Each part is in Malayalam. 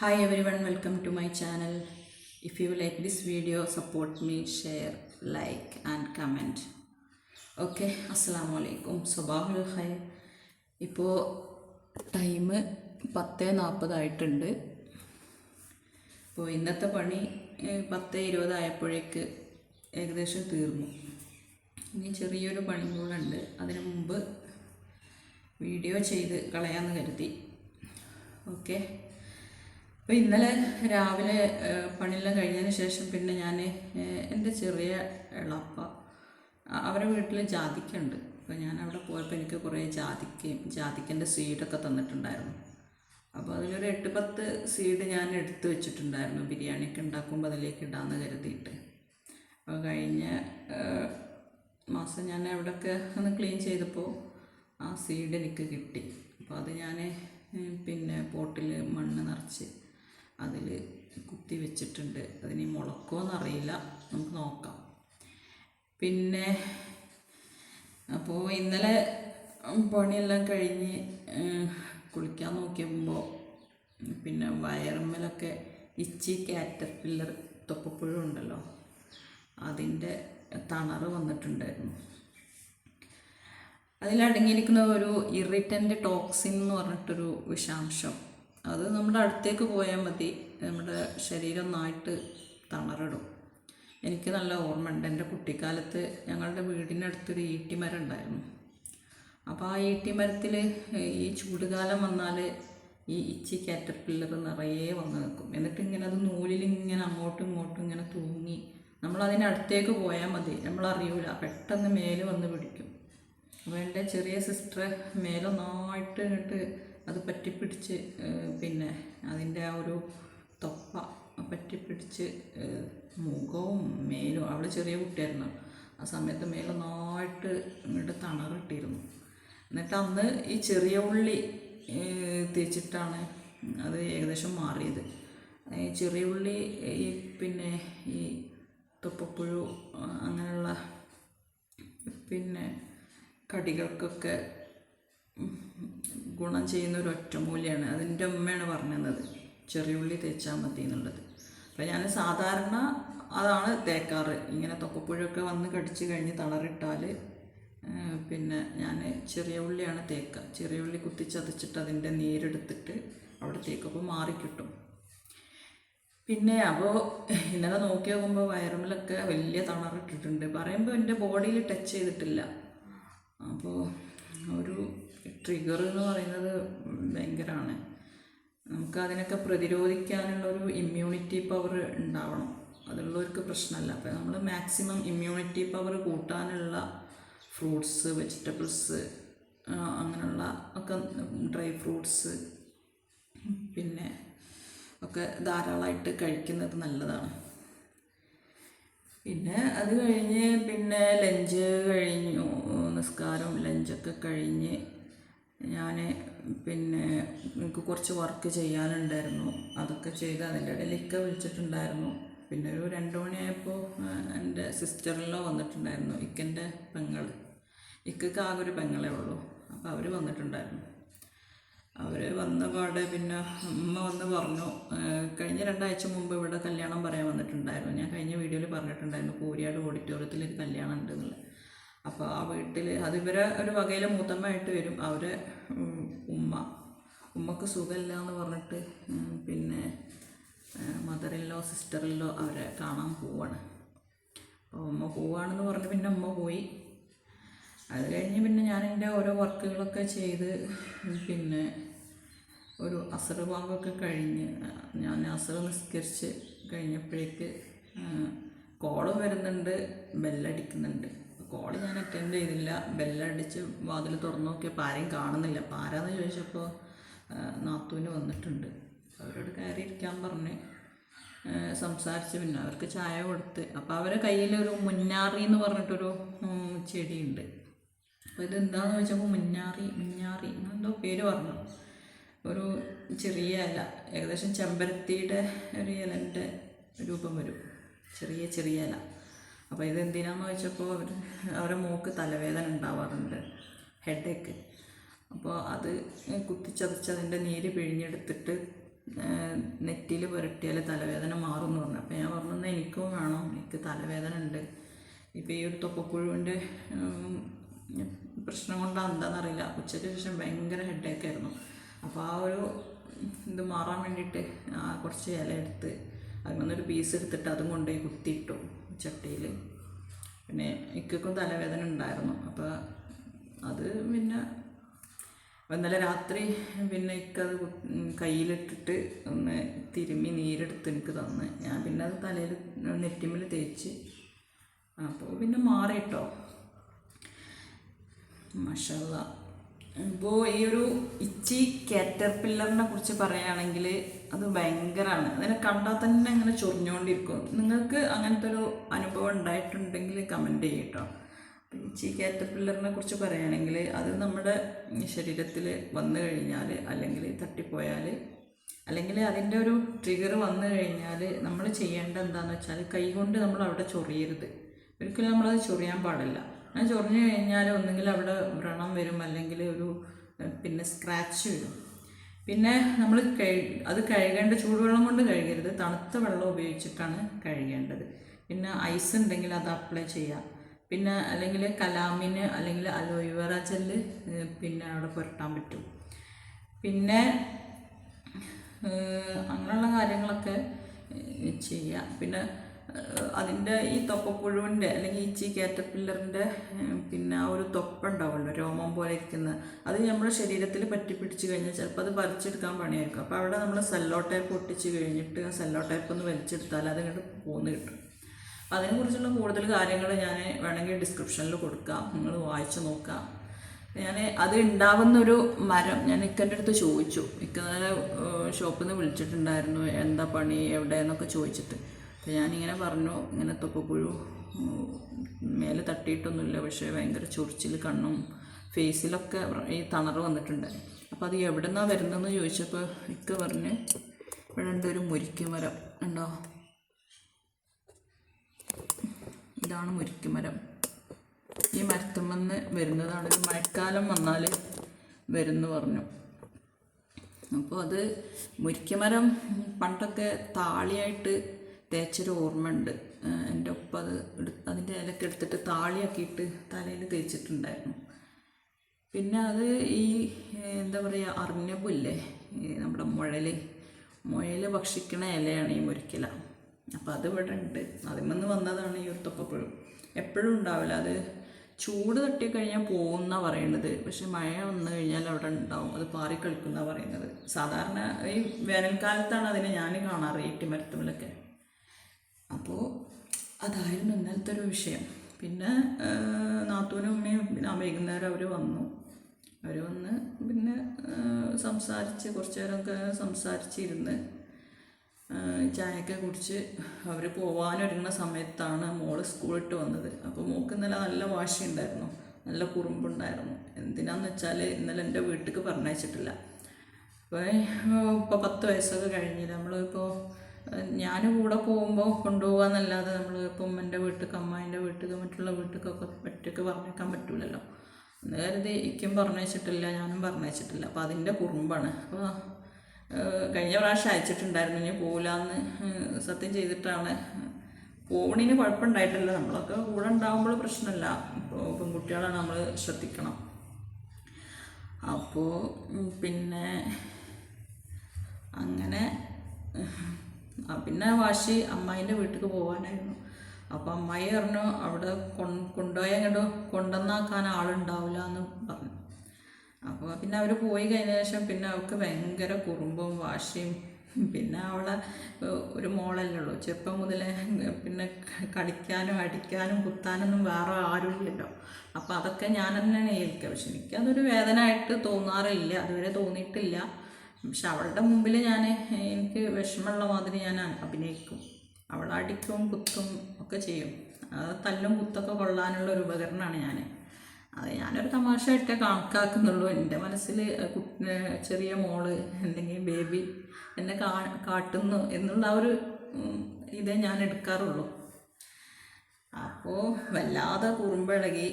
Hi everyone, welcome to my channel if you like this video support me share like and comment. Okay അസ്സാം വലൈക്കും സുബാഹുൽ ഖൈർ ഇപ്പോൾ ടൈം പത്ത് നാൽപ്പതായിട്ടുണ്ട് അപ്പോൾ ഇന്നത്തെ പണി പത്ത് ഇരുപതായപ്പോഴേക്ക് ഏകദേശം തീർന്നു. ഇനി ചെറിയൊരു പണി കൂടെ അതിനു മുമ്പ് വീഡിയോ ചെയ്ത് കളയാമെന്ന് കരുതി. ഓക്കെ അപ്പോൾ ഇന്നലെ രാവിലെ പണിയെല്ലാം കഴിഞ്ഞതിന് ശേഷം പിന്നെ ഞാൻ എന്റെ ചെറിയ ഇളപ്പ അവരെ വീട്ടിൽ ജാതിക്കുണ്ട് അപ്പോൾ ഞാൻ അവിടെ പോയപ്പോൾ എനിക്ക് കുറേ ജാതിക്കയും ജാതിക്കന്റെ സീഡൊക്കെ തന്നിട്ടുണ്ടായിരുന്നു. അപ്പോൾ അതിലൊരു എട്ട് പത്ത് സീഡ് ഞാൻ എടുത്ത് വെച്ചിട്ടുണ്ടായിരുന്നു. ബിരിയാണിയൊക്കെ ഉണ്ടാക്കുമ്പോൾ അതിലേക്ക് ഇടാമെന്ന് കരുതിയിട്ട്. അപ്പോൾ കഴിഞ്ഞ മാസം ഞാൻ അവിടെയൊക്കെ ഒന്ന് ക്ലീൻ ചെയ്തപ്പോൾ ആ സീഡ് എനിക്ക് കിട്ടി. അപ്പോൾ അത് ഞാൻ പിന്നെ പോട്ടിൽ മണ്ണ് നിറച്ച് അതിൽ കുത്തി വെച്ചിട്ടുണ്ട്. അതിന് എന്നറിയില്ല നമുക്ക് നോക്കാം. പിന്നെ അപ്പോൾ ഇന്നലെ പണിയെല്ലാം കഴിഞ്ഞ് കുളിക്കാൻ നോക്കിയപ്പോൾ പിന്നെ വയറുമ്മലൊക്കെ ഇച്ചി കാറ്റർപില്ലർ തൊപ്പപ്പുഴ ഉണ്ടല്ലോ. അതിന്റെ തണറ് വന്നിട്ടുണ്ടായിരുന്നു. അതിലടങ്ങിയിരിക്കുന്ന ഒരു ഇറിറ്റന്റ് ടോക്സിൻ എന്ന് പറഞ്ഞിട്ടൊരു വിഷാംശം. അത് നമ്മുടെ അടുത്തേക്ക് പോയാൽ മതി. നമ്മുടെ ശരീരം ഒന്നായിട്ട് തണറിടും എനിക്ക് നല്ല ഓർമ്മയുണ്ട്. എന്റെ കുട്ടിക്കാലത്ത് ഞങ്ങളുടെ വീടിനടുത്തൊരു ഈട്ടിമരം ഉണ്ടായിരുന്നു. അപ്പോൾ ആ ഈട്ടി മരത്തിൽ ഈ ചൂടുകാലം വന്നാൽ ഈ ഇച്ചി കാറ്റർപില്ലർ നിറയെ വന്ന് നിൽക്കും. എന്നിട്ട് ഇങ്ങനെ അത് നൂലിൽ ഇങ്ങനെ അങ്ങോട്ടും ഇങ്ങോട്ടും ഇങ്ങനെ തൂങ്ങി നമ്മൾ അടുത്തേക്ക് പോയാൽ മതി. നമ്മളറിയൂല പെട്ടെന്ന് മേൽ വന്ന് പിടിക്കും. അപ്പോൾ എന്റെ ചെറിയ സിസ്റ്റർ മേലൊന്നായിട്ട് ഇങ്ങോട്ട് അത് പറ്റിപ്പിടിച്ച് പിന്നെ അതിന്റെ ആ ഒരു തൊപ്പ പറ്റിപ്പിടിച്ച് മുഖവും മേലും അവൾ ചെറിയ കുട്ടിയായിരുന്നു. ആ സമയത്ത് മേലൊന്നായിട്ട് ഇങ്ങോട്ട് തണറിട്ടിരുന്നു. എന്നിട്ട് അന്ന് ഈ ചെറിയ ഉള്ളി തേച്ചിട്ടാണ് അത് ഏകദേശം മാറിയത്. ഈ ചെറിയ ഉള്ളി ഈ പിന്നെ ഈ തൊപ്പപ്പുഴു അങ്ങനെയുള്ള പിന്നെ കടികൾക്കൊക്കെ ഗുണം ചെയ്യുന്ന ഒരു ഒറ്റമൂലിയാണ് അതിന്റെ ഉമ്മയാണ് പറഞ്ഞത് ചെറിയ ഉള്ളി തേച്ചാൽ മതി എന്നുള്ളത്. അപ്പോൾ ഞാൻ സാധാരണ അതാണ് തേക്കാറ്. ഇങ്ങനെ തൊക്കപ്പുഴൊക്കെ വന്ന് കടിച്ചു കഴിഞ്ഞ് തളറിട്ടാൽ പിന്നെ ഞാൻ ചെറിയ ഉള്ളിയാണ് തേക്കുക ചെറിയ ഉള്ളി കുത്തിച്ചതച്ചിട്ട് അതിന്റെ നീരെടുത്തിട്ട് അവിടെ തേക്കപ്പോൾ മാറിക്കിട്ടും പിന്നെ അപ്പോൾ ഇന്നലെ നോക്കി നോക്കുമ്പോൾ വയറുമിലൊക്കെ വലിയ തണറിട്ടിട്ടുണ്ട് പറയുമ്പോൾ എന്റെ ബോഡിയിൽ ടച്ച് ചെയ്തിട്ടില്ല. അപ്പോൾ ഒരു ട്രിഗർ എന്ന് പറയുന്നത് ഭയങ്കരമാണ് നമുക്ക് അതിനൊക്കെ പ്രതിരോധിക്കാനുള്ള ഒരു ഇമ്മ്യൂണിറ്റി പവർ ഉണ്ടാവണം. അതുള്ളവർക്ക് പ്രശ്നമല്ല. അപ്പോൾ നമ്മൾ മാക്സിമം ഇമ്മ്യൂണിറ്റി പവർ കൂട്ടാനുള്ള ഫ്രൂട്ട്സ് വെജിറ്റബിൾസ് അങ്ങനെയുള്ള ഒക്കെ ഡ്രൈ ഫ്രൂട്ട്സ് പിന്നെ ഒക്കെ ധാരാളമായിട്ട് കഴിക്കുന്നത് നല്ലതാണ്. പിന്നെ അത് കഴിഞ്ഞ് പിന്നെ ലഞ്ച് കഴിഞ്ഞു നിസ്കാരം ലഞ്ചൊക്കെ കഴിഞ്ഞ് ഞാൻ പിന്നെ എനിക്ക് കുറച്ച് വർക്ക് ചെയ്യാനുണ്ടായിരുന്നു. അതൊക്കെ ചെയ്ത് അതിന്റെ ഇടയിൽ ഇക്ക വിളിച്ചിട്ടുണ്ടായിരുന്നു. പിന്നെ ഒരു രണ്ട് മണിയായപ്പോൾ എന്റെ സിസ്റ്ററിലോ വന്നിട്ടുണ്ടായിരുന്നു ഇക്കന്റെ പെങ്ങൾ ഇക്കക്ക് ആകെ ഒരു പെങ്ങളേ ഉള്ളൂ. അപ്പോൾ അവർ വന്നിട്ടുണ്ടായിരുന്നു. അവർ വന്ന പാടെ പിന്നെ അമ്മ വന്ന് പറഞ്ഞു "ഏഹ് കഴിഞ്ഞ രണ്ടാഴ്ച മുമ്പ് ഇവിടെ കല്യാണം പറയാൻ വന്നിട്ടുണ്ടായിരുന്നു. ഞാൻ കഴിഞ്ഞ വീഡിയോയിൽ പറഞ്ഞിട്ടുണ്ടായിരുന്നു കൂരിയാട് ഓഡിറ്റോറിയത്തിൽ ഒരു കല്യാണം ഉണ്ട് എന്നുള്ളത് അപ്പോൾ ആ വീട്ടിൽ അതിവരെ ഒരു വകയിൽ മൂത്തമ്മയായിട്ട് വരും. അവരെ ഉമ്മ. ഉമ്മക്ക് സുഖമില്ല എന്ന് പറഞ്ഞിട്ട് പിന്നെ മദറില്ലോ സിസ്റ്ററില്ലോ അവരെ കാണാൻ പോവാണ്. അപ്പോൾ ഉമ്മ പോവാണെന്ന് പറഞ്ഞ് പിന്നെ ഉമ്മ പോയി. അത് കഴിഞ്ഞ് പിന്നെ ഞാൻ എന്റെ ഓരോ വർക്കുകളൊക്കെ ചെയ്ത് പിന്നെ ഒരു അസറ് ബാങ്കൊക്കെ കഴിഞ്ഞ് ഞാൻ അസറ് നിസ്കരിച്ച് കഴിഞ്ഞപ്പോഴേക്ക് കോൾ വരുന്നുണ്ട് ബെല്ലടിക്കുന്നുണ്ട്. കോൾ അറ്റൻഡ് ചെയ്തില്ല. ബെല്ലടിച്ച് വാതിൽ തുറന്നു നോക്കിയപ്പോൾ ആരെയും കാണുന്നില്ല. അപ്പോൾ ആരാന്ന് ചോദിച്ചപ്പോൾ നാത്തൂന് വന്നിട്ടുണ്ട്. അവരോട് കയറി ഇരിക്കാൻ പറഞ്ഞ് സംസാരിച്ച് പിന്നെ അവർക്ക് ചായ കൊടുത്ത്. അപ്പോൾ അവരെ കയ്യിലൊരു മുന്നാറി എന്ന് പറഞ്ഞിട്ടൊരു ചെടിയുണ്ട്. അപ്പോൾ ഇത് എന്താണെന്ന് ചോദിച്ചപ്പോൾ മുന്നാറി മുന്നാറി എന്തോ പേര് പറഞ്ഞു. ഒരു ചെറിയ ഇല. ഏകദേശം ചെമ്പരത്തിയുടെ ഒരു ഇലന്റെ രൂപം വരും. ചെറിയ ചെറിയ ഇല. അപ്പോൾ ഇത് എന്തിനാന്ന് ചോദിച്ചപ്പോൾ അവർ അവരെ മോക്ക് തലവേദന ഉണ്ടാവാറുണ്ട്. ഹെഡേക്ക് അപ്പോൾ അത് കുത്തിച്ചതച്ച് അതിന്റെ നീര് പിഴിഞ്ഞെടുത്തിട്ട് നെറ്റിയിൽ പുരട്ടിയാൽ തലവേദന മാറും എന്ന് പറഞ്ഞു. അപ്പോൾ ഞാൻ പറഞ്ഞു "എന്നാ എനിക്കും വേണം. എനിക്ക് തലവേദന ഉണ്ട്. ഇപ്പോൾ ഈ ഒരു തൊപ്പപ്പുഴുവിന്റെ പ്രശ്നം കൊണ്ടാണ് എന്താണെന്നറിയില്ല ഉച്ചയ്ക്ക് ശേഷം ഭയങ്കര ഹെഡേക്ക് ആയിരുന്നു. അപ്പോൾ ആ ഒരു ഇത് മാറാൻ വേണ്ടിയിട്ട് കുറച്ച് ഇല എടുത്ത് അതിൽ പീസ് എടുത്തിട്ട് അതും കൊണ്ടുപോയി കുത്തിയിട്ടു. ചട്ടിയിൽ. പിന്നെ ഇക്കും തലവേദന ഉണ്ടായിരുന്നു. അപ്പോൾ അത് പിന്നെ ഇന്നലെ രാത്രി പിന്നെ ഇക്കത് കയ്യിലിട്ടിട്ട് ഒന്ന് തിരുമ്മി നീരെടുത്ത് എനിക്ക് തന്ന്. ഞാൻ പിന്നെ അത് തലയിൽ നെറ്റിമ്മൽ തേച്ച്. അപ്പോൾ പിന്നെ മാറിയിട്ടോ മഷല്ല ഇപ്പോൾ ഈ ഒരു ഇച്ചി കാറ്റർപില്ലറിനെ കുറിച്ച് പറയുകയാണെങ്കിൽ അത് ഭയങ്കരമാണ് അതിനെ കണ്ടാൽ തന്നെ അങ്ങനെ ചൊറിഞ്ഞുകൊണ്ടിരിക്കും നിങ്ങൾക്ക് അങ്ങനത്തെ ഒരു അനുഭവം ഉണ്ടായിട്ടുണ്ടെങ്കിൽ കമന്റ് ചെയ്യട്ടോ. ഇച്ചി കാറ്റർപില്ലറിനെ കുറിച്ച് പറയുകയാണെങ്കിൽ അത് നമ്മുടെ ശരീരത്തിൽ വന്നു കഴിഞ്ഞാൽ അല്ലെങ്കിൽ തട്ടിപ്പോയാൽ അല്ലെങ്കിൽ അതിന്റെ ഒരു ട്രിഗർ വന്നു കഴിഞ്ഞാൽ നമ്മൾ ചെയ്യേണ്ട എന്താണെന്ന് വെച്ചാൽ കൈകൊണ്ട് നമ്മൾ അവിടെ ചൊറിയരുത്. ഒരിക്കലും നമ്മളത് ചൊറിയാൻ പാടില്ല. അങ്ങനെ ചൊറിഞ്ഞു കഴിഞ്ഞാൽ ഒന്നുകിൽ അവിടെ വ്രണം വരും അല്ലെങ്കിൽ ഒരു പിന്നെ സ്ക്രാച്ച് വരും. പിന്നെ നമ്മൾ അത് കഴുകേണ്ട ചൂടുവെള്ളം കൊണ്ട് കഴുകരുത്. തണുത്ത വെള്ളം ഉപയോഗിച്ചിട്ടാണ് കഴുകേണ്ടത്. പിന്നെ ഐസ് ഉണ്ടെങ്കിൽ അത് അപ്ലൈ ചെയ്യാം. പിന്നെ അല്ലെങ്കിൽ കലാമിന് അല്ലെങ്കിൽ അലോവേറ ജെല്ല് പിന്നെ അവിടെ പുരട്ടാൻ പറ്റും. പിന്നെ അങ്ങനെയുള്ള കാര്യങ്ങളൊക്കെ ചെയ്യാം. പിന്നെ അതിന്റെ ഈ തൊപ്പപ്പുഴുവിന്റെ അല്ലെങ്കിൽ ഈ ചീ കാറ്റർപില്ലറിന്റെ പിന്നെ ആ ഒരു തൊപ്പുണ്ടാവുമല്ലോ രോമം പോലെ ഇരിക്കുന്ന അത് നമ്മുടെ ശരീരത്തിൽ പറ്റി പിടിച്ച് കഴിഞ്ഞാൽ ചിലപ്പോൾ അത് പറിച്ചെടുക്കാൻ പണിയായിരിക്കും. അപ്പോൾ അവിടെ നമ്മൾ സെല്ലോ ടൈപ്പ് ഒട്ടിച്ച് കഴിഞ്ഞിട്ട് ആ സെല്ലോ ടൈപ്പ് ഒന്ന് വലിച്ചെടുത്താൽ അത് ഇങ്ങോട്ട് പോന്ന് കിട്ടും. അപ്പം അതിനെക്കുറിച്ചുള്ള കൂടുതൽ കാര്യങ്ങൾ ഞാൻ വേണമെങ്കിൽ ഡിസ്ക്രിപ്ഷനിൽ കൊടുക്കാം നിങ്ങൾ വായിച്ച് നോക്കാം. ഞാൻ അത് ഉണ്ടാവുന്ന ഒരു മരം ഞാൻ ഇക്കന്റെ അടുത്ത് ചോദിച്ചു. ഇക്ക ഷോപ്പിൽ നിന്ന് വിളിച്ചിട്ടുണ്ടായിരുന്നു എന്താ പണി എവിടെ എന്നൊക്കെ ചോദിച്ചിട്ട്. അപ്പോൾ ഞാനിങ്ങനെ പറഞ്ഞു ഇങ്ങനെ തൊപ്പപ്പുഴു മേലെ തട്ടിയിട്ടൊന്നുമില്ല പക്ഷേ ഭയങ്കര ചൊറിച്ചിൽ കണ്ണും ഫേസിലൊക്കെ ഈ തണറ് വന്നിട്ടുണ്ട്. അപ്പോൾ അത് എവിടെ നിന്നാണ് വരുന്നതെന്ന് ചോദിച്ചപ്പോൾ ഇക്ക പറഞ്ഞ് ഇവിടെ ഉണ്ട് ഒരു മുരിക്കുമരം. ഉണ്ടോ ഇതാണ് മുരിക്കുമരം. ഈ മരത്തുമെന്ന് വരുന്നതാണ് മഴക്കാലം വന്നാൽ വരുന്നു പറഞ്ഞു. അപ്പോൾ അത് മുരിക്കുമരം പണ്ടൊക്കെ താളിയായിട്ട് തേച്ചൊരു ഓർമ്മയുണ്ട്. എന്റെ ഒപ്പം അത് അതിന്റെ ഇലക്കെ എടുത്തിട്ട് താളിയാക്കിയിട്ട് തലയിൽ തേച്ചിട്ടുണ്ടായിരുന്നു. പിന്നെ അത് ഈ എന്താ പറയുക അറിഞ്ഞപ്പില്ലേ നമ്മുടെ മുഴൽ മുയൽ ഭക്ഷിക്കണ ഇലയാണ് ഈ മുരിക്കല. അപ്പോൾ അത് ഇവിടെ ഉണ്ട്. അതിൽ വന്നതാണ് ഈ ഒരു തൊപ്പപ്പുഴു എപ്പോഴും ഉണ്ടാവില്ല. അത് ചൂട് തട്ടി കഴിഞ്ഞാൽ പോകുന്ന പറയണത്. പക്ഷെ മഴ വന്നു കഴിഞ്ഞാൽ അവിടെ ഉണ്ടാവും. അത് പാറിക്കളിക്കുന്ന പറയുന്നത്. സാധാരണ ഈ വേനൽക്കാലത്താണ് അതിനെ ഞാൻ കാണാറ് ഈ ഈട്ടിമരത്തുമ്പിലൊക്കെ. അപ്പോൾ അതായിരുന്നു ഇന്നലത്തെ ഒരു വിഷയം. പിന്നെ നാത്തൂനും ഉമ്മയും പിന്നെ വൈകുന്നേരം അവർ വന്നു. അവർ വന്ന് പിന്നെ സംസാരിച്ച് കുറച്ച് നേരമൊക്കെ സംസാരിച്ചിരുന്ന് ചായയൊക്കെ കുടിച്ച് അവർ പോവാനൊരുങ്ങുന്ന സമയത്താണ് മോൾ സ്കൂളിട്ട് വന്നത്. അപ്പോൾ മോൾക്ക് ഇന്നലെ നല്ല വാശിയുണ്ടായിരുന്നു. നല്ല കുറുമ്പുണ്ടായിരുന്നു. എന്തിനാന്ന് വെച്ചാൽ ഇന്നലെ എന്റെ വീട്ടിലേക്ക് പറഞ്ഞയച്ചിട്ടില്ല. അപ്പോൾ ഇപ്പോൾ പത്ത് വയസ്സൊക്കെ കഴിഞ്ഞില്ല നമ്മളിപ്പോൾ ഞാൻ കൂടെ പോകുമ്പോൾ കൊണ്ടുപോകാന്നല്ലാതെ നമ്മൾ ഇപ്പം എന്റെ വീട്ടിലേക്ക് അമ്മായിന്റെ വീട്ടിലേക്ക് മറ്റുള്ള വീട്ടിലേക്കൊക്കെ ഒറ്റയ്ക്ക് പറഞ്ഞേക്കാൻ പറ്റൂലല്ലോ. എന്ന് കരുതി ഇക്കും പറഞ്ഞയച്ചിട്ടില്ല ഞാനും പറഞ്ഞയച്ചിട്ടില്ല അപ്പോൾ അതിന്റെ കുറുമ്പാണ്. അപ്പോൾ കഴിഞ്ഞ പ്രാവശ്യം അയച്ചിട്ടുണ്ടായിരുന്നു ഇനി പോകില്ലാന്ന് സത്യം ചെയ്തിട്ടാണ്. പോണിന് കുഴപ്പമുണ്ടായിട്ടില്ല. നമ്മളൊക്കെ കൂടെ ഉണ്ടാകുമ്പോൾ പ്രശ്നമില്ല. ഇപ്പോൾ പെൺകുട്ടികളാണ് നമ്മൾ ശ്രദ്ധിക്കണം. അപ്പോൾ പിന്നെ അങ്ങനെ പിന്നെ വാശി അമ്മായിന്റെ വീട്ടിലേക്ക് പോകാനായിരുന്നു അപ്പോൾ അമ്മായി പറഞ്ഞു അവിടെ കൊണ്ടുപോയി അങ്ങോട്ട് കൊണ്ടുവന്നാക്കാൻ ആളുണ്ടാവില്ല എന്ന് പറഞ്ഞു. അപ്പോൾ പിന്നെ അവർ പോയി കഴിഞ്ഞ ശേഷം പിന്നെ അവൾക്ക് ഭയങ്കര കുറുമ്പും വാശിയും. പിന്നെ അവളെ ഒരു മോളല്ലേ ഉള്ളൂ. ചെറുപ്പം മുതലേ പിന്നെ കളിക്കാനും അടിക്കാനും കുത്താനൊന്നും വേറെ ആരുമില്ലല്ലോ. അപ്പോൾ അതൊക്കെ ഞാൻ തന്നെയാണ് ഏൽക്കുക. പക്ഷെ എനിക്കതൊരു വേദനയായിട്ട് തോന്നാറില്ല. അതുവരെ തോന്നിയിട്ടില്ല. പക്ഷെ അവളുടെ മുമ്പിൽ ഞാൻ എനിക്ക് വിഷമമുള്ള മാതിരി ഞാൻ അഭിനയിക്കും. അവൾ അടിക്കും കുത്തും ഒക്കെ ചെയ്യും. അത് തല്ലും കുത്തൊക്കെ കൊള്ളാനുള്ള ഒരു ഉപകരണമാണ് ഞാൻ. അത് ഞാനൊരു തമാശയായിട്ടേ കണക്കാക്കുന്നുള്ളൂ. എന്റെ മനസ്സിൽ ചെറിയ മോൾ അല്ലെങ്കിൽ ബേബി എന്നെ കാ കാട്ടുന്നു എന്നുള്ള ആ ഒരു ഇതേ ഞാൻ എടുക്കാറുള്ളൂ. അപ്പോൾ വല്ലാതെ കുറുമ്പിളകി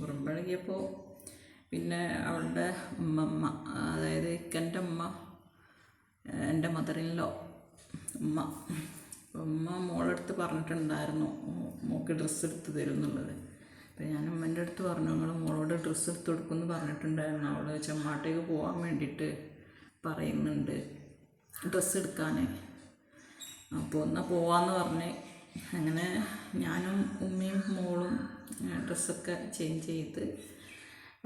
കുറുമ്പിളകിയപ്പോൾ പിന്നെ അവളുടെ ഉമ്മമ്മ അതായത് ഇക്കന്റെ ഉമ്മ എന്റെ മദറിനിലോ ഉമ്മ. ഉമ്മ മോളെടുത്ത് പറഞ്ഞിട്ടുണ്ടായിരുന്നു മോക്ക് ഡ്രസ്സ് എടുത്ത് തരും എന്നുള്ളത് അപ്പം ഞാൻ ഉമ്മന്റെ അടുത്ത് പറഞ്ഞു നിങ്ങൾ മോളോട് ഡ്രസ്സ് എടുത്ത് കൊടുക്കുമെന്ന് പറഞ്ഞിട്ടുണ്ടായിരുന്നു. അവൾ ചെമ്മാട്ടേക്ക് പോകാൻ വേണ്ടിയിട്ട് പറയുന്നുണ്ട് ഡ്രസ്സ് എടുക്കാൻ അപ്പോൾ എന്നാൽ പോവാന്ന് പറഞ്ഞ് അങ്ങനെ ഞാനും ഉമ്മയും മോളും ഡ്രസ്സൊക്കെ ചേഞ്ച് ചെയ്ത്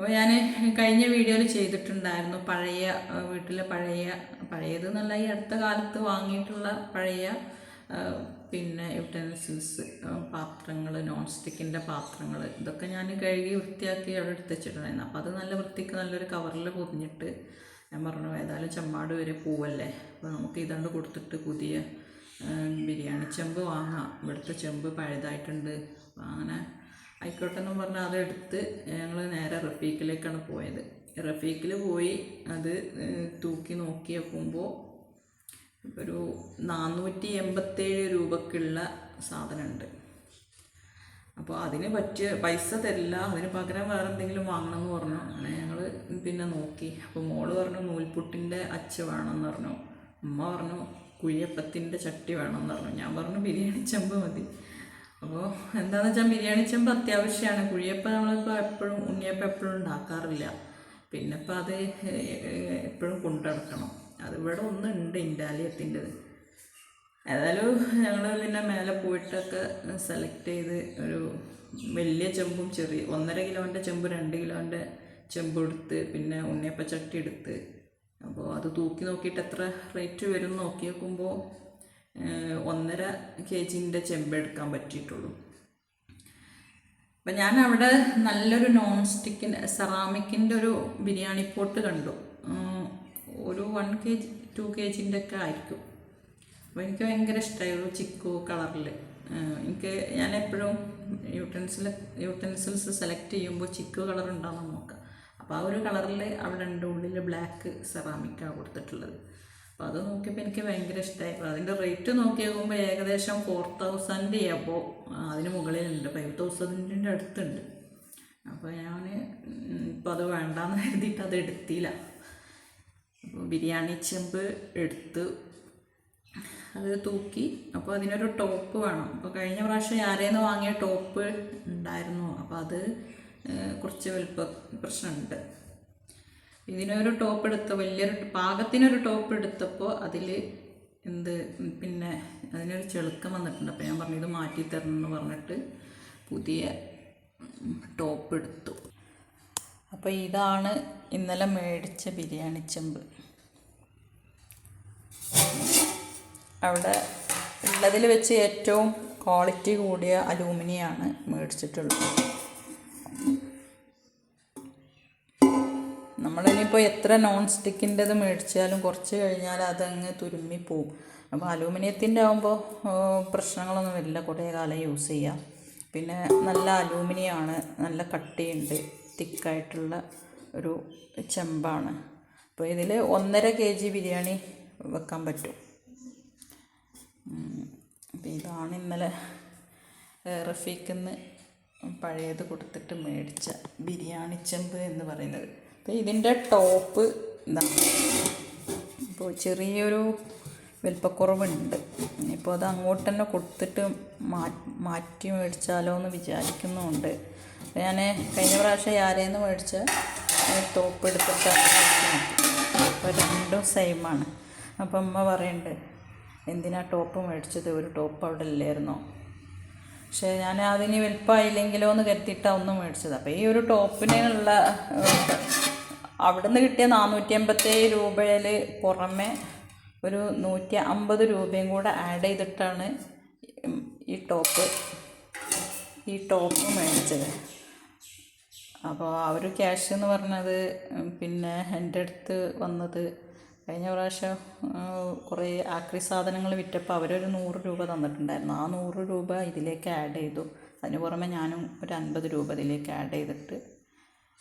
അപ്പോൾ ഞാൻ കഴിഞ്ഞ വീഡിയോയിൽ ചെയ്തിട്ടുണ്ടായിരുന്നു പഴയ വീട്ടിലെ പഴയ പഴയത് എന്നല്ല ഈ അടുത്ത കാലത്ത് വാങ്ങിയിട്ടുള്ള പഴയ പിന്നെ യുട്ടൻസിൽസ് പാത്രങ്ങൾ നോൺ സ്റ്റിക്കിന്റെ പാത്രങ്ങൾ ഇതൊക്കെ ഞാൻ കഴുകി വൃത്തിയാക്കി അവിടെ എടുത്ത് വെച്ചിട്ടുണ്ടായിരുന്നു. അപ്പോൾ അത് നല്ല വൃത്തിക്ക് നല്ലൊരു കവറിൽ പൊതിഞ്ഞിട്ട് ഞാൻ പറഞ്ഞു ഏതായാലും ചെമ്മാട് വരെ പോവല്ലേ? അപ്പോൾ നമുക്ക് ഇതാണ്ട് കൊടുത്തിട്ട് പുതിയ ബിരിയാണി ചെമ്പ് വാങ്ങാം. ഇവിടുത്തെ ചെമ്പ് പഴയതായിട്ടുണ്ട്. അപ്പോൾ അങ്ങനെ ആയിക്കോട്ടെ എന്ന് പറഞ്ഞാൽ അതെടുത്ത് ഞങ്ങൾ നേരെ റഫീഖിലേക്കാണ് പോയത്. റഫീഖിൽ പോയി അത് തൂക്കി നോക്കിയപ്പോൾ ഒരു നാനൂറ്റി എൺപത്തേഴ് രൂപക്കുള്ള സാധനമുണ്ട് അപ്പോൾ അതിന് പറ്റിയ പൈസ തരില്ല. അതിന് പകരം വേറെ എന്തെങ്കിലും വാങ്ങണം എന്ന് പറഞ്ഞു. അങ്ങനെ ഞങ്ങൾ പിന്നെ നോക്കി. അപ്പോൾ മോൾ പറഞ്ഞു നൂൽപുട്ടിന്റെ അച്ച വേണമെന്ന് പറഞ്ഞു. ഉമ്മ പറഞ്ഞു കുഴിയപ്പത്തിന്റെ ചട്ടി വേണമെന്ന് പറഞ്ഞു. ഞാൻ പറഞ്ഞു ബിരിയാണി ചെമ്പ് മതി. അപ്പോൾ എന്താണെന്ന് വെച്ചാൽ ബിരിയാണി ചെമ്പ് അത്യാവശ്യമാണ് കുഴിയപ്പം നമ്മളിപ്പോൾ എപ്പോഴും ഉണ്ണിയപ്പം എപ്പോഴും ഉണ്ടാക്കാറില്ല. പിന്നെ ഇപ്പം അത് എപ്പോഴും കൊണ്ടുനടക്കണം അത് ഇവിടെ ഒന്നുണ്ട് ഇൻഡാലിയത്തിന്റെത് ഏതായാലും ഞങ്ങൾ പിന്നെ മേലെ പോയിട്ടൊക്കെ സെലക്ട് ചെയ്ത് ഒരു വലിയ ചെമ്പും ചെറിയ ഒന്നര കിലോന്റെ ചെമ്പ് രണ്ട് കിലോന്റെ ചെമ്പ് എടുത്ത് പിന്നെ ഉണ്ണിയപ്പച്ചട്ടി എടുത്ത്. അപ്പോൾ അത് തൂക്കി നോക്കിയിട്ട് എത്ര റേറ്റ് വരും നോക്കി നോക്കുമ്പോൾ ഒന്നര കെ ജിന്റെ ചെമ്പ് എടുക്കാൻ പറ്റിയിട്ടുള്ളൂ. അപ്പം ഞാൻ അവിടെ നല്ലൊരു നോൺ സ്റ്റിക്കിന്റെ സെറാമിക്കിന്റെ ഒരു ബിരിയാണി പോട്ട് കണ്ടു. ഒരു one K G two K ജിന്റെ ഒക്കെ ആയിരിക്കും. അപ്പോൾ എനിക്ക് ഭയങ്കര ഇഷ്ടമായി ഒരു ചിക്കു കളറിൽ എനിക്ക് ഞാൻ എപ്പോഴും യൂട്ടൻസിൽ യൂട്ടൻസിൽസ് സെലക്ട് ചെയ്യുമ്പോൾ ചിക്കു കളർ ഉണ്ടാകുന്ന നോക്കാം. അപ്പോൾ ആ ഒരു കളറിൽ അവിടെ ഉണ്ട് ഉള്ളിൽ ബ്ലാക്ക് സെറാമിക്കാണ് കൊടുത്തിട്ടുള്ളത്. അപ്പോൾ അത് നോക്കിയപ്പോൾ എനിക്ക് ഭയങ്കര ഇഷ്ടമായി അപ്പോൾ അതിന്റെ റേറ്റ് നോക്കി നോക്കുമ്പോൾ ഏകദേശം ഫോർ തൗസൻഡ് അപ്പോൾ അതിന് മുകളിലുണ്ട്. ഫൈവ് തൗസൻഡിന്റെ അടുത്തുണ്ട്. അപ്പോൾ ഞാൻ ഇപ്പോൾ അത് വേണ്ടാന്ന് കരുതിയിട്ട് അത് എടുത്തില്ല. അപ്പോൾ ബിരിയാണി ചെമ്പ് എടുത്ത് അത് തൂക്കി അപ്പോൾ അതിനൊരു ടോപ്പ് വേണം. അപ്പോൾ കഴിഞ്ഞ പ്രാവശ്യം ആരേന്ന് വാങ്ങിയ ടോപ്പ് ഉണ്ടായിരുന്നു. അപ്പോൾ അത് കുറച്ച് വലുപ്പ പ്രശ്നമുണ്ട്. ഇതിനൊരു ടോപ്പ് എടുത്ത വലിയൊരു പാകത്തിനൊരു ടോപ്പ് എടുത്തപ്പോൾ അതിൽ എന്ത് പിന്നെ അതിനൊരു ചെളുക്കം വന്നിട്ടുണ്ട്. അപ്പോൾ ഞാൻ പറഞ്ഞു ഇത് മാറ്റി തരണം എന്ന് പറഞ്ഞിട്ട് പുതിയ ടോപ്പ് എടുത്തു. അപ്പോൾ ഇതാണ് ഇന്നലെ മേടിച്ച ബിരിയാണി ചെമ്പ്. അവിടെ ഉള്ളതിൽ വെച്ച് ഏറ്റവും ക്വാളിറ്റി കൂടിയ അലൂമിനിയാണ് മേടിച്ചിട്ടുള്ളത്. നമ്മളിനിപ്പോൾ എത്ര നോൺ സ്റ്റിക്കിന്റെത് മേടിച്ചാലും കുറച്ച് കഴിഞ്ഞാൽ അതങ്ങ് തുരുമ്മി തുരുമ്മിപ്പോവും. അപ്പോൾ അലൂമിനിയത്തിന്റെ ആകുമ്പോൾ പ്രശ്നങ്ങളൊന്നും വരില്ല. കുറേ കാലം യൂസ് ചെയ്യാം. പിന്നെ നല്ല അലൂമിനിയമാണ് നല്ല കട്ടിയുണ്ട് തിക്കായിട്ടുള്ള ഒരു ചെമ്പാണ്. അപ്പോൾ ഇതിൽ ഒന്നര കെ ജി ബിരിയാണി വെക്കാൻ പറ്റും. അപ്പോൾ ഇതാണ് ഇന്നലെ റഫീഖിന്ന് പഴയത് കൊടുത്തിട്ട് മേടിച്ച ബിരിയാണി ചെമ്പ് എന്ന് പറയുന്നത്. അപ്പോൾ ഇതിന്റെ ടോപ്പ് ഇതാണ് ഇപ്പോൾ ചെറിയൊരു വലിപ്പക്കുറവുണ്ട് ഇപ്പോൾ അത് അങ്ങോട്ട് തന്നെ കൊടുത്തിട്ട് മാറ്റി മേടിച്ചാലോ എന്ന് വിചാരിക്കുന്നുമുണ്ട് അപ്പോൾ ഞാൻ കഴിഞ്ഞ പ്രാവശ്യം ആരെയെന്ന് മേടിച്ച ടോപ്പ് എടുത്തിട്ടാണ് അപ്പോൾ രണ്ടും സെയിമാണ് അപ്പം അമ്മ പറയുന്നുണ്ട് എന്തിനാ ടോപ്പ് മേടിച്ചത്? ഒരു ടോപ്പ് അവിടെ ഇല്ലായിരുന്നോ? പക്ഷേ ഞാൻ അതിന് വലിപ്പമായില്ലെങ്കിലോ എന്ന് കരുതിയിട്ടാണ് ഒന്ന് മേടിച്ചത്. അപ്പോൾ ഈ ഒരു ടോപ്പിനുള്ള അവിടെ നിന്ന് കിട്ടിയ നാനൂറ്റി അമ്പത്തേഴ് രൂപയിൽ പുറമെ ഒരു നൂറ്റി അമ്പത് രൂപയും കൂടെ ആഡ് ചെയ്തിട്ടാണ് ഈ ടോപ്പ് ഈ ടോപ്പ് മേടിച്ചത്. അപ്പോൾ ഒരു ക്യാഷ് എന്ന് പറഞ്ഞത് പിന്നെ എന്റെ അടുത്ത് വന്നത് കഴിഞ്ഞ പ്രാവശ്യം കുറേ ആക്രി സാധനങ്ങൾ വിറ്റപ്പോൾ അവരൊരു നൂറ് രൂപ തന്നിട്ടുണ്ടായിരുന്നു. ആ നൂറ് രൂപ ഇതിലേക്ക് ആഡ് ചെയ്തു. അതിന് പുറമെ ഞാനും ഒരു അൻപത് രൂപ ഇതിലേക്ക് ആഡ് ചെയ്തിട്ട്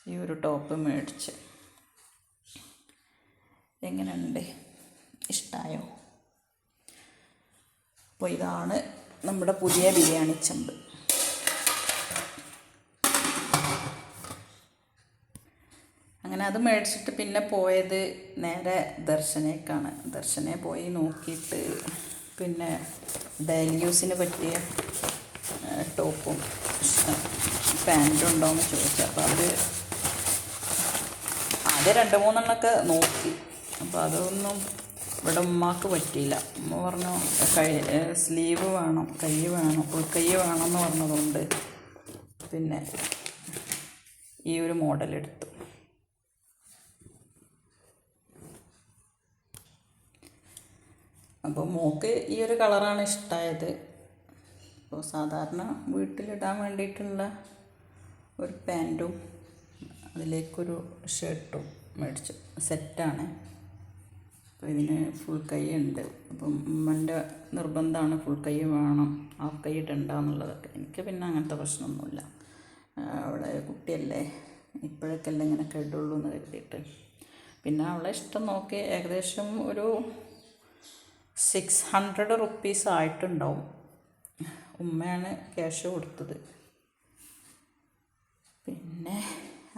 ഈ ഒരു ടോപ്പ് മേടിച്ച്. എങ്ങനെയുണ്ട്? ഇഷ്ടമായോ അപ്പോൾ ഇതാണ് നമ്മുടെ പുതിയ ബിരിയാണി ചെമ്പ്. അങ്ങനെ അത് മേടിച്ചിട്ട് പിന്നെ പോയത് നേരെ ദർശനേക്കാണ്. ദർശനെ പോയി നോക്കിയിട്ട് പിന്നെ ഡെയിലി പറ്റിയ ടോപ്പും പാന്റും ഉണ്ടോയെന്ന് ചോദിച്ചു. അപ്പോൾ അത് ആദ്യം രണ്ട് മൂന്നെണ്ണമൊക്കെ നോക്കി. അപ്പോൾ അതൊന്നും ഇവിടെ ഉമ്മാക്ക് പറ്റിയില്ല. ഉമ്മ പറഞ്ഞു കൈ സ്ലീവ് വേണം കൈ വേണം ഉൾക്കൈ വേണം എന്ന് പറഞ്ഞതുകൊണ്ട് പിന്നെ ഈ ഒരു മോഡൽ എടുത്തു. അപ്പോൾ മോക്ക് ഈ ഒരു കളറാണ് ഇഷ്ടമായത് അപ്പോൾ സാധാരണ വീട്ടിലിടാൻ വേണ്ടിയിട്ടുള്ള ഒരു പാന്റും അതിലേക്കൊരു ഷർട്ടും മേടിച്ചു. സെറ്റാണ് അപ്പോൾ ഇതിന് ഫുൾ കൈ ഉണ്ട്. അപ്പം ഉമ്മന്റെ നിർബന്ധമാണ് ഫുൾ കൈ വേണം. ഹാഫ് കൈ ഇടണ്ടെന്നുള്ളതൊക്കെ. എനിക്ക് പിന്നെ അങ്ങനത്തെ പ്രശ്നമൊന്നുമില്ല. അവളെ കുട്ടിയല്ലേ. ഇപ്പോഴൊക്കെയല്ലേ ഇങ്ങനെ കേട്ടുള്ളൂ എന്ന് കരുതിയിട്ട്. പിന്നെ അവളെ ഇഷ്ടം നോക്കി ഏകദേശം ഒരു സിക്സ് ഹൺഡ്രഡ് റുപ്പീസ് ആയിട്ടുണ്ടാവും. ഉമ്മയാണ് ക്യാഷ് കൊടുത്തത്. പിന്നെ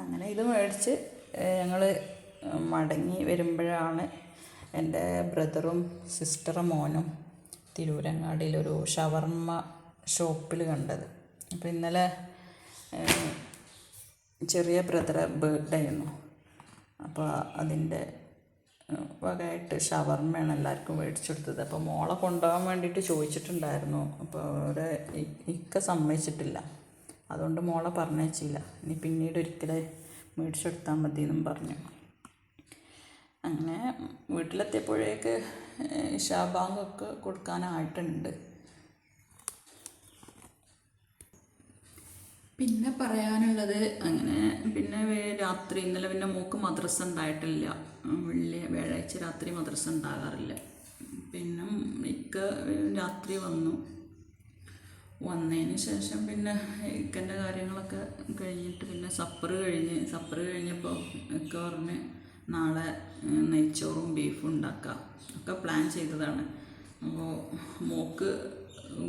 അങ്ങനെ ഇത് മേടിച്ച് ഞങ്ങൾ മടങ്ങി വരുമ്പോഴാണ് എന്റെ ബ്രദറും സിസ്റ്ററും മോനും തിരൂരങ്ങാടിയിലൊരു ഷവർമ്മ ഷോപ്പിൽ കണ്ടത്. അപ്പോൾ ഇന്നലെ ചെറിയ ബ്രദറെ ബർത്ത്ഡേ ആയിരുന്നു. അപ്പോൾ അതിന്റെ വകയായിട്ട് ഷവർമ്മയാണ് എല്ലാവർക്കും മേടിച്ചെടുത്തത്. അപ്പോൾ മോളെ കൊണ്ടുപോകാൻ വേണ്ടിയിട്ട് ചോദിച്ചിട്ടുണ്ടായിരുന്നു. അപ്പോൾ അവരെ ഇക്ക സമ്മതിച്ചിട്ടില്ല. അതുകൊണ്ട് മോളെ പറഞ്ഞേച്ചില്ല ഇനി പിന്നീട് ഒരിക്കലേ മേടിച്ചെടുത്താൽ മതി എന്നും പറഞ്ഞു. അങ്ങനെ വീട്ടിലെത്തിയപ്പോഴേക്ക് ഇഷാബാങ്കൊക്കെ കൊടുക്കാനായിട്ടുണ്ട്. പിന്നെ പറയാനുള്ളത് അങ്ങനെ പിന്നെ രാത്രി ഇന്നലെ പിന്നെ മോക്ക് മദ്രസ ഉണ്ടായിട്ടില്ല. വെള്ളി വ്യാഴാഴ്ച രാത്രി മദ്രസ ഉണ്ടാകാറില്ല. പിന്നെ ഇക്ക രാത്രി വന്നു. വന്നതിന് ശേഷം പിന്നെ ഇക്കന്റെ കാര്യങ്ങളൊക്കെ കഴിഞ്ഞിട്ട് പിന്നെ സപ്പർ കഴിഞ്ഞ് സപ്പർ കഴിഞ്ഞപ്പോൾ ഇക്ക പറഞ്ഞ് നാളെ നെയ്ച്ചോറും ബീഫും ഉണ്ടാക്കാം. ഒക്കെ പ്ലാൻ ചെയ്തതാണ്. അപ്പോൾ മോക്ക്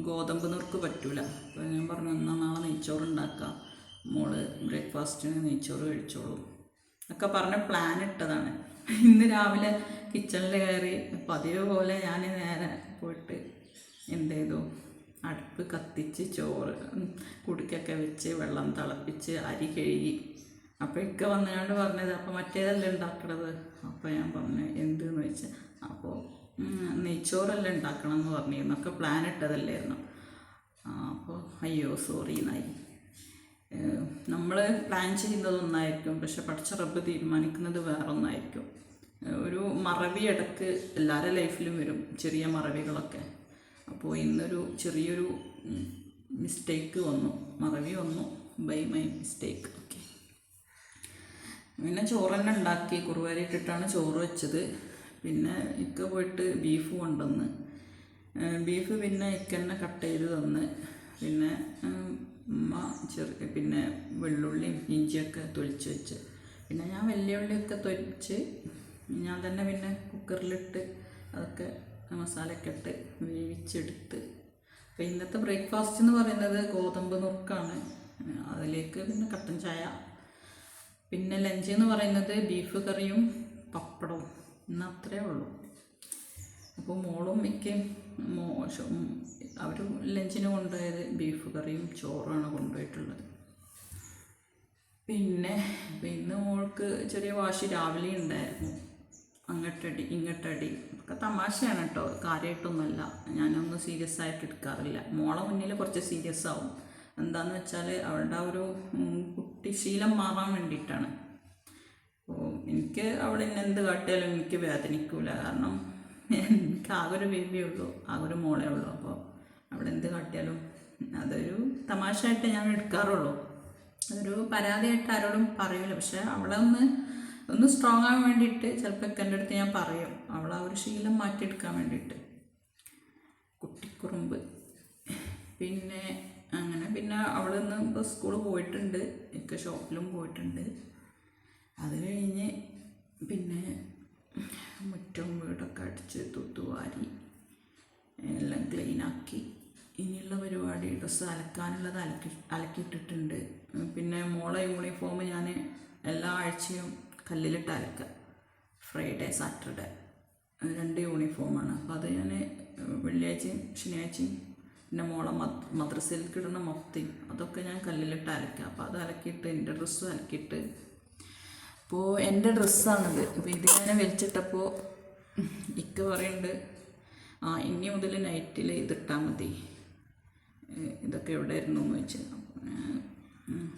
ഗോതമ്പ് നുറുക്ക് പറ്റൂല. അപ്പോൾ ഞാൻ പറഞ്ഞു എന്നാൽ നാളെ നെയ്ച്ചോറ് ഉണ്ടാക്കാം. മോൾ ബ്രേക്ക്ഫാസ്റ്റിന് നെയ്ച്ചോറ് കഴിച്ചോളൂ. ഒക്കെ പറഞ്ഞ് പ്ലാൻ ഇട്ടതാണ്. ഇന്ന് രാവിലെ കിച്ചണിൽ കയറി പതിവ് പോലെ ഞാൻ നേരെ പോയിട്ട് എന്ത് ചെയ്തു? അടുപ്പ് കത്തിച്ച് ചോറ് കുടുക്കൊക്കെ വെച്ച് വെള്ളം തിളപ്പിച്ച് അരി കഴുകി. അപ്പോൾ ഇക്ക വന്നുകൊണ്ട് പറഞ്ഞത് അപ്പോൾ മറ്റേതല്ലേ ഉണ്ടാക്കണത്? അപ്പോൾ ഞാൻ പറഞ്ഞു എന്തെന്ന് വെച്ചാൽ അപ്പോൾ നെയ്ച്ചോറല്ലേ ഉണ്ടാക്കണം എന്ന് പറഞ്ഞിരുന്നു. ഒക്കെ പ്ലാൻ ഇട്ടതല്ലായിരുന്നു അപ്പോൾ അയ്യോ സോറി എന്നായി നമ്മൾ പ്ലാൻ ചെയ്യുന്നത് ഒന്നായിരിക്കും പക്ഷെ പഠിച്ച റബ്ബ് തീരുമാനിക്കുന്നത് വേറൊന്നായിരിക്കും. ഒന്നായിരിക്കും ഒരു മറവി ഇടയ്ക്ക് എല്ലാവരുടെ ലൈഫിലും വരും ചെറിയ മറവികളൊക്കെ. അപ്പോൾ ഇന്നൊരു ചെറിയൊരു മിസ്റ്റേക്ക് വന്നു മറവി വന്നു ബൈ മൈ മിസ്റ്റേക്ക് പിന്നെ ചോറ് തന്നെ ഉണ്ടാക്കി കുറുവാരി ഇട്ടിട്ടാണ് ചോറ് വെച്ചത്. പിന്നെ ഇക്ക പോയിട്ട് ബീഫ് കൊണ്ടുവന്ന്. ബീഫ് പിന്നെ ഇക്ക തന്നെ കട്ട് ചെയ്ത് തന്ന്. പിന്നെ ഉമ്മ ചെറിയ പിന്നെ വെള്ളുള്ളിയും ഇഞ്ചിയൊക്കെ തൊലിച്ച് വെച്ച്. പിന്നെ ഞാൻ വലിയ ഉള്ളിയൊക്കെ തൊലിച്ച് ഞാൻ തന്നെ പിന്നെ കുക്കറിലിട്ട് അതൊക്കെ മസാലയൊക്കെ ഇട്ട് വേവിച്ചെടുത്ത്. അപ്പം ഇന്നത്തെ ബ്രേക്ക്ഫാസ്റ്റ് എന്ന് പറയുന്നത് ഗോതമ്പ് നുറുക്കാണ്. അതിലേക്ക് പിന്നെ കട്ടൻ ചായ പിന്നെ ലഞ്ച് എന്ന് പറയുന്നത് ബീഫ് കറിയും പപ്പടവും. ഇന്ന് അത്രേ ഉള്ളൂ. അപ്പോൾ മോളും മിക്ക മോ അവർ ലഞ്ചിന് കൊണ്ടുപോയത് ബീഫ് കറിയും ചോറുമാണ് കൊണ്ടുപോയിട്ടുള്ളത്. പിന്നെ പിന്നെ മോൾക്ക് ചെറിയ വാശി രാവിലെ ഉണ്ടായിരുന്നു. അങ്ങട്ടടി ഇങ്ങട്ടടി. ഒക്കെ തമാശയാണ് കേട്ടോ. കാര്യമായിട്ടൊന്നുമല്ല ഞാനൊന്നും സീരിയസ് ആയിട്ട് എടുക്കാറില്ല. മോളെ മുന്നിൽ കുറച്ച് സീരിയസ് ആവും. എന്താന്ന് വെച്ചാൽ അവളുടെ ആ ഒരു കുട്ടി കുട്ടിശീലം മാറാൻ വേണ്ടിയിട്ടാണ്. അപ്പോൾ എനിക്ക് അവിടെ ഇന്ന് എന്ത് കാട്ടിയാലും എനിക്ക് വേദനിക്കൂല. കാരണം എനിക്ക് ആകെ ഒരു ബേബിയേ ഉള്ളൂ ആകെ ഒരു മോളേ ഉള്ളൂ. അപ്പോൾ അവിടെ എന്ത് കാട്ടിയാലും അതൊരു തമാശയായിട്ട് ഞാൻ എടുക്കാറുള്ളൂ. അതൊരു പരാതിയായിട്ട് ആരോടും പറയൂല. പക്ഷെ അവളെ ഒന്ന് ഒന്ന് സ്ട്രോങ് ആകാൻ വേണ്ടിയിട്ട് ചിലപ്പോൾ എന്റെ അടുത്ത് ഞാൻ പറയും. അവളെ ആ ഒരു ശീലം മാറ്റിയെടുക്കാൻ വേണ്ടിയിട്ട്. കുട്ടിക്കുറുമ്പ്. പിന്നെ അങ്ങനെ പിന്നെ അവൾ ഇന്ന് ഇപ്പോൾ സ്കൂളിൽ പോയിട്ടുണ്ട് ഒക്കെ ഷോപ്പിലും പോയിട്ടുണ്ട്. അത് കഴിഞ്ഞ് പിന്നെ മുറ്റവും വീടൊക്കെ അടിച്ച് തൂത്തുവാരി എല്ലാം ക്ലീനാക്കി ഇനിയുള്ള പരിപാടി ഡ്രസ്സ് അലക്കാനുള്ളത് അലക്കി അലക്കിയിട്ടിട്ടുണ്ട്. പിന്നെ മോളെ യൂണിഫോം ഞാൻ എല്ലാ ആഴ്ചയും കല്ലിലിട്ട് അലക്കുക. ഫ്രൈഡേ സാറ്റർഡേ രണ്ട് യൂണിഫോമാണ് അപ്പോൾ അത് ഞാൻ വെള്ളിയാഴ്ചയും ശനിയാഴ്ചയും പിന്നെ മോളെ മദ് കിടന്ന മൊത്തി അതൊക്കെ ഞാൻ കല്ലിലിട്ട് അലക്കുക അപ്പോൾ അത് അലക്കിയിട്ട് എന്റെ ഡ്രസ്സും അലക്കിയിട്ട് അപ്പോൾ എന്റെ ഡ്രസ്സാണിത് അപ്പോൾ ഇത് ഞാൻ വലിച്ചിട്ടപ്പോൾ ഇക്ക പറയുന്നുണ്ട് ആ ഇനി മുതൽ നൈറ്റിൽ ഇതിട്ടാൽ മതി. ഇതൊക്കെ എവിടെ ആയിരുന്നു എന്ന് വെച്ച്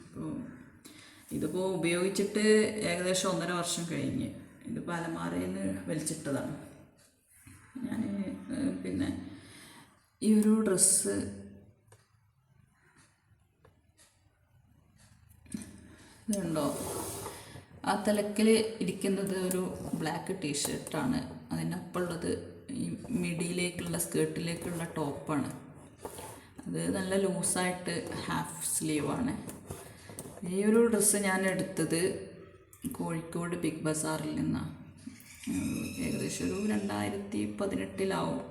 അപ്പോൾ ഇതിപ്പോൾ ഉപയോഗിച്ചിട്ട് ഏകദേശം ഒന്നര വർഷം കഴിഞ്ഞ്. ഇതിപ്പോൾ അലമാരയിൽ നിന്ന് വലിച്ചിട്ടതാണ് ഞാൻ പിന്നെ ഈ ഒരു ഡ്രസ്സ് ഇതുണ്ടോ ആ തലക്കിൽ ഇരിക്കുന്നത് ഒരു ബ്ലാക്ക് ടീഷർട്ടാണ്. അതിന്റെ അപ്പുള്ളത് ഈ മിഡിയിലേക്കുള്ള സ്കേർട്ടിലേക്കുള്ള ടോപ്പാണ്. അത് നല്ല ലൂസായിട്ട് ഹാഫ് സ്ലീവാണ്. ഈ ഒരു ഡ്രസ്സ് ഞാൻ എടുത്തത് കോഴിക്കോട് ബിഗ് ബസാറിൽ നിന്നാണ് ഏകദേശം ഒരു രണ്ടായിരത്തി പതിനെട്ടിലാവും.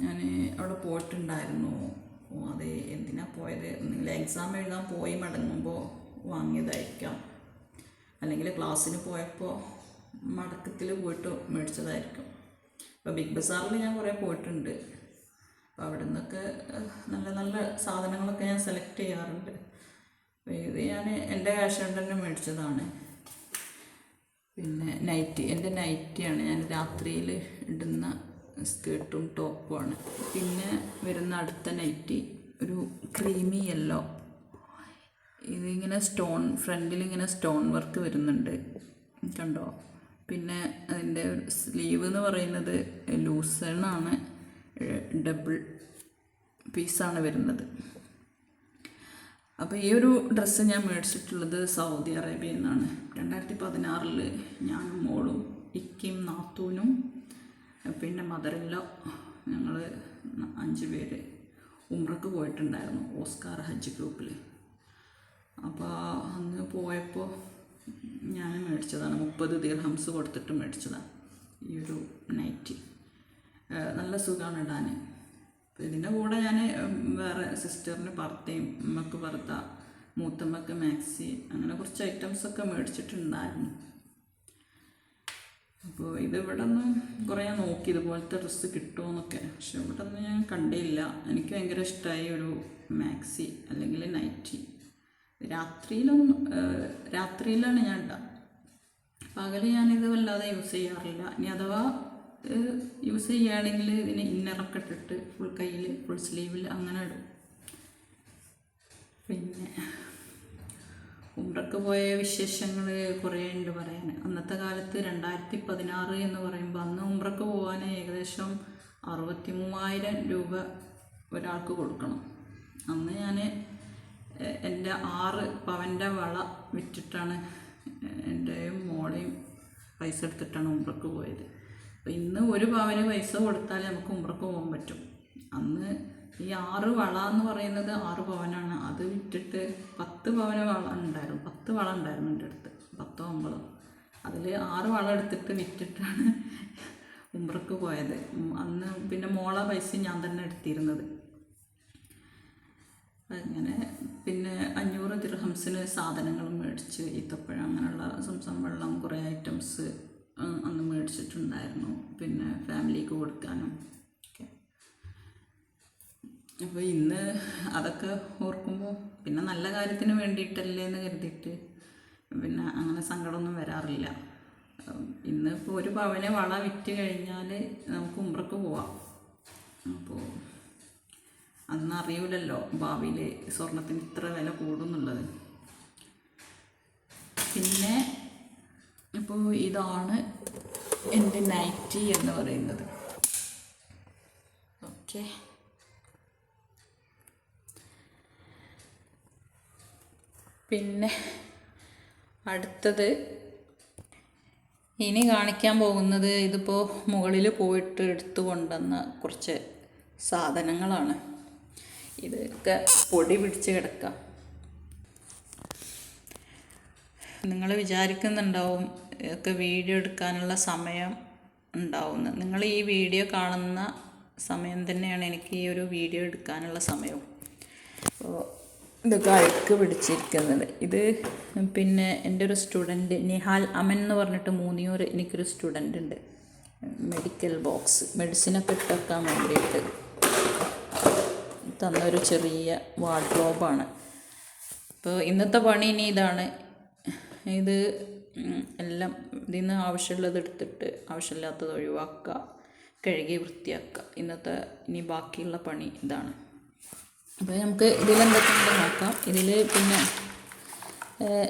ഞാൻ അവിടെ പോയിട്ടുണ്ടായിരുന്നു. ഓ, അത് എന്തിനാ പോയത്? എന്തെങ്കിലും എക്സാം എഴുതാൻ പോയി മടങ്ങുമ്പോൾ വാങ്ങിയതായിരിക്കാം. അല്ലെങ്കിൽ ക്ലാസ്സിന് പോയപ്പോൾ മടക്കത്തിൽ പോയിട്ട് മേടിച്ചതായിരിക്കും. ഇപ്പോൾ ബിഗ് ബസാറിൽ ഞാൻ കുറേ പോയിട്ടുണ്ട്. അപ്പോൾ അവിടെ നിന്നൊക്കെ നല്ല നല്ല സാധനങ്ങളൊക്കെ ഞാൻ സെലക്ട് ചെയ്യാറുണ്ട്. ഇത് ഞാൻ എന്റെ ക്യാഷ് കൊണ്ട് തന്നെ മേടിച്ചതാണ്. പിന്നെ നൈറ്റി എന്റെ നൈറ്റിയാണ് ഞാൻ രാത്രിയിൽ ഇടുന്ന സ്കേർട്ടും ടോപ്പുമാണ്. പിന്നെ വരുന്ന അടുത്ത നൈറ്റി ഒരു ക്രീമി യെല്ലോ. ഇതിങ്ങനെ സ്റ്റോൺ ഫ്രണ്ടിൽ ഇങ്ങനെ സ്റ്റോൺ വർക്ക് വരുന്നുണ്ട്. കണ്ടോ? പിന്നെ അതിന്റെ സ്ലീവ് എന്ന് പറയുന്നത് ലൂസണാണ് ഡബിൾ പീസാണ് വരുന്നത്. അപ്പോൾ ഈ ഒരു ഡ്രസ്സ് ഞാൻ മേടിച്ചിട്ടുള്ളത് സൗദി അറേബ്യയിൽ നിന്നാണ്. രണ്ടായിരത്തി പതിനാറിൽ ഞാനും മോളും ഇക്കിയും നാത്തൂനും പിന്നെ മദറിലോ ഞങ്ങൾ അഞ്ച് പേര് ഉമ്രക്ക് പോയിട്ടുണ്ടായിരുന്നു ഓസ്കാർ ഹജ്ജ് ഗ്രൂപ്പിൽ അപ്പോൾ അന്ന് പോയപ്പോൾ ഞാൻ മേടിച്ചതാണ് മുപ്പത് ദീർഹംസ് കൊടുത്തിട്ട് മേടിച്ചതാണ് ഈ ഒരു നൈറ്റി നല്ല സുഖമാണ് ഇടാൻ ഇതിന്റെ കൂടെ ഞാൻ വേറെ സിസ്റ്ററിന് പർത്തയും ഉമ്മക്ക് പർത്ത മൂത്തമ്മക്ക് മാക്സി അങ്ങനെ കുറച്ച് ഐറ്റംസൊക്കെ മേടിച്ചിട്ടുണ്ടായിരുന്നു. അപ്പോൾ ഇത് ഇവിടെ നിന്ന് കുറേ നോക്കി ഇതുപോലത്തെ ഡ്രസ്സ് കിട്ടുമോന്നൊക്കെ പക്ഷെ ഇവിടെ നിന്ന് ഞാൻ കണ്ടില്ല. എനിക്ക് ഭയങ്കര ഇഷ്ടമായി ഒരു മാക്സി അല്ലെങ്കിൽ നൈറ്റി രാത്രിയിലൊന്നും രാത്രിയിലാണ് ഞാൻ ഇടുക പകൽ ഞാനിത് വല്ലാതെ യൂസ് ചെയ്യാറില്ല. ഇനി അഥവാ യൂസ് ചെയ്യുകയാണെങ്കിൽ ഇതിന് ഇന്നറൊക്കെ ഇട്ടിട്ട് ഫുൾ കയ്യിൽ ഫുൾ സ്ലീവിൽ അങ്ങനെ ഇടും. പിന്നെ ഉമ്രക്ക് പോയ വിശേഷങ്ങൾ കുറേ ഉണ്ട് പറയാൻ അന്നത്തെ കാലത്ത് രണ്ടായിരത്തി പതിനാറ് എന്ന് പറയുമ്പോൾ അന്ന് ഉംറക്ക് പോകാൻ ഏകദേശം അറുപത്തി മൂവായിരം രൂപ ഒരാൾക്ക് കൊടുക്കണം. അന്ന് ഞാൻ എന്റെ ആറ് പവന്റെ വള വിറ്റിട്ടാണ് എന്റെയും മോളെയും പൈസ എടുത്തിട്ടാണ് ഉംറക്ക് പോയത്. അപ്പോൾ ഇന്ന് ഒരു പവന് പൈസ കൊടുത്താൽ നമുക്ക് ഉംറക്ക് പോകാൻ പറ്റും. അന്ന് ഈ ആറ് വള എന്ന് പറയുന്നത് ആറ് പവനാണ് അത് വിറ്റിട്ട് പത്ത് പവന വള ഉണ്ടായിരുന്നു. പത്ത് വള ഉണ്ടായിരുന്നു എന്റെ അടുത്ത്. പത്തോ ഒമ്പതോ അതിൽ ആറ് വള എടുത്തിട്ട് വിറ്റിട്ടാണ് ഉമ്രക്ക് പോയത്. അന്ന് പിന്നെ മോള പൈസ ഞാൻ തന്നെ എടുത്തിരുന്നത്. അങ്ങനെ പിന്നെ അഞ്ഞൂറ് ദിർഹംസിന് സാധനങ്ങൾ മേടിച്ച് ഈത്തപ്പഴം അങ്ങനെയുള്ള സംസം വെള്ളം കുറേ ഐറ്റംസ് അന്ന് മേടിച്ചിട്ടുണ്ടായിരുന്നു. പിന്നെ ഫാമിലിക്ക് കൊടുക്കാനും അപ്പോൾ ഇന്ന് അതൊക്കെ ഓർക്കുമ്പോൾ പിന്നെ നല്ല കാര്യത്തിന് വേണ്ടിയിട്ടല്ലേ എന്ന് കരുതിയിട്ട് പിന്നെ അങ്ങനെ സങ്കടമൊന്നും വരാറില്ല. ഇന്ന് ഇപ്പോൾ ഒരു പവനെ വള വിറ്റ് കഴിഞ്ഞാൽ നമുക്ക് ഉമ്പ്രക്ക് പോവാം. അപ്പോൾ അന്ന് അറിയൂലല്ലോ ഭാവിയിൽ സ്വർണത്തിന് ഇത്ര വില കൂടുന്നുള്ളത്. പിന്നെ ഇപ്പോൾ ഇതാണ് എന്റെ നൈറ്റി എന്ന് പറയുന്നത്. ഓക്കെ. പിന്നെ അടുത്തത് ഇനി കാണിക്കാൻ പോകുന്നത് ഇതിപ്പോൾ മുകളിൽ പോയിട്ട് എടുത്തു കൊണ്ടുവന്ന കുറച്ച് സാധനങ്ങളാണ്. ഇതൊക്കെ പൊടി പിടിച്ച് കിടക്കാം. നിങ്ങൾ വിചാരിക്കുന്നുണ്ടാവും ഇതൊക്കെ വീഡിയോ എടുക്കാനുള്ള സമയം ഉണ്ടാവുന്നത് നിങ്ങൾ ഈ വീഡിയോ കാണുന്ന സമയം തന്നെയാണ് എനിക്ക് ഈ ഒരു വീഡിയോ എടുക്കാനുള്ള സമയവും. അപ്പോൾ ഇതൊക്കെ അഴുക്ക് പിടിച്ചിരിക്കുന്നത്. ഇത് പിന്നെ എന്റെ ഒരു സ്റ്റുഡന്റ് നിഹാൽ അമൻ എന്ന് പറഞ്ഞിട്ട് മൂന്നിയൂർ എനിക്കൊരു സ്റ്റുഡന്റ് ഉണ്ട്. മെഡിക്കൽ ബോക്സ് മെഡിസിനൊക്കെ ഇട്ടേക്കാൻ വേണ്ടിയിട്ട് തന്നൊരു ചെറിയ വാർഡ്രോബാണ് അപ്പോൾ ഇന്നത്തെ പണി ഇനി ഇതാണ്. ഇത് എല്ലാം ഇതിൽ നിന്ന് ആവശ്യമുള്ളത് എടുത്തിട്ട് ആവശ്യമില്ലാത്തത് ഒഴിവാക്കുക കഴുകി വൃത്തിയാക്കുക. ഇന്നത്തെ ഇനി ബാക്കിയുള്ള പണി ഇതാണ്. അപ്പോൾ നമുക്ക് ഇതിലെന്തൊക്കെയുണ്ട് നോക്കാം. ഇതിൽ പിന്നെ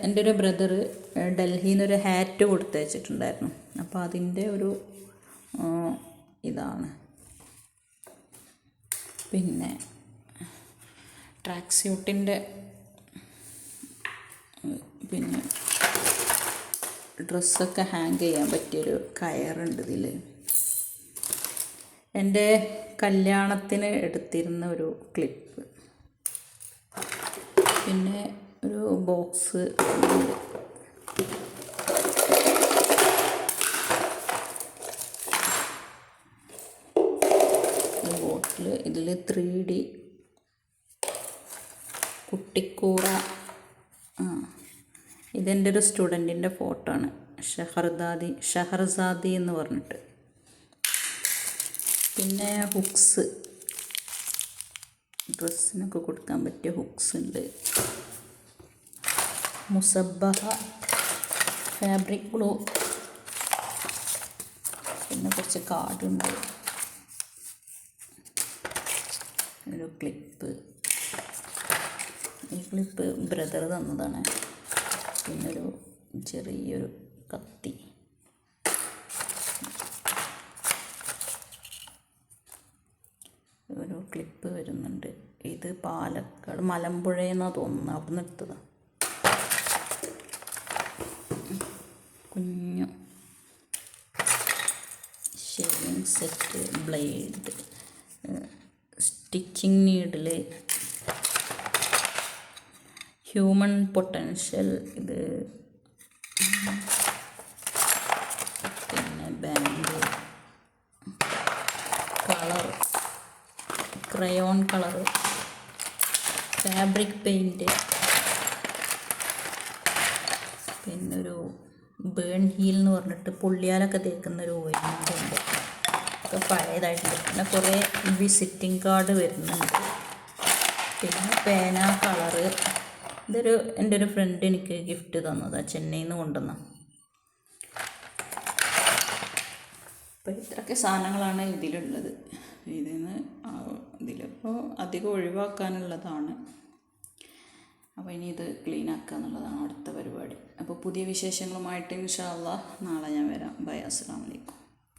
എന്റെ ഒരു ബ്രദർ ഡൽഹിയിൽ നിന്നൊരു ഹാറ്റ് കൊടുത്തയച്ചിട്ടുണ്ടായിരുന്നു അപ്പോൾ അതിന്റെ ഒരു ഇതാണ്. പിന്നെ ട്രാക്ക് സ്യൂട്ടിന്റെ പിന്നെ ഡ്രസ്സൊക്കെ ഹാങ് ചെയ്യാൻ പറ്റിയൊരു കയറുണ്ട് ഇതിൽ എന്റെ കല്യാണത്തിന് എടുത്തിരുന്ന ഒരു ക്ലിപ്പ് പിന്നെ ഒരു ബോക്സ്. ബോട്ടിൽ ഇതിൽ ത്രീ ഡി കുട്ടിക്കൂറ. ഇതെന്റെ ഒരു സ്റ്റുഡന്റിന്റെ ഫോട്ടോ ആണ്. ഷഹർദാദി. ഷഹർസാദി എന്ന് പറഞ്ഞിട്ട്. പിന്നെ ഹുക്സ്. ഡ്രസ്സിനൊക്കെ കൊടുക്കാൻ പറ്റിയ ഹുക്സ് ഉണ്ട്. മുസബഹ ഫാബ്രിക് ഗ്ലൂ പിന്നെ കുറച്ച് കാർഡുണ്ട് ഒരു ക്ലിപ്പ് ഈ ക്ലിപ്പ് ബ്രദർ തന്നതാണ്. പിന്നെ ഒരു ചെറിയൊരു കത്തി ഒരു ക്ലിപ്പ് വരുന്നുണ്ട് ഇത് പാലക്കാട് മലമ്പുഴയെന്നാണ് തോന്നുന്നത് അവിടെ നിന്ന് എടുത്തതാണ് കുഞ്ഞു. Shaving set blade stitching needle human potential ഇത് പിന്നെ band colour crayon colour fabric paint പിന്നൊരു ബേൺ ഹീൽ എന്ന് പറഞ്ഞിട്ട് പുള്ളിയാലൊക്കെ തേക്കുന്ന ഒരു ഓയിൽമെന്റ് ഉണ്ട്. ഒക്കെ പഴയതായിട്ടുണ്ട്. പിന്നെ കുറേ വിസിറ്റിംഗ് കാർഡ് വരുന്നുണ്ട്. പിന്നെ പേന കളറ് ഇതൊരു എന്റെ ഒരു ഫ്രണ്ട് എനിക്ക് ഗിഫ്റ്റ് തന്നതാണ് ചെന്നൈയിൽ നിന്ന് കൊണ്ടുവന്ന. അപ്പോൾ ഇത്രയൊക്കെ സാധനങ്ങളാണ് ഇതിലുള്ളത്. ഇതിൽ നിന്ന് ഇതിലിപ്പോൾ അധികം ഒഴിവാക്കാനുള്ളതാണ്. അപ്പോൾ ഇനി ഇത് ക്ലീൻ ആക്കുക എന്നുള്ളതാണ് അടുത്ത പരിപാടി. അപ്പോൾ പുതിയ വിശേഷങ്ങളുമായിട്ട് ഇൻഷാ നാളെ ഞാൻ വരാം. ബൈ അസ്സാം വലൈക്കും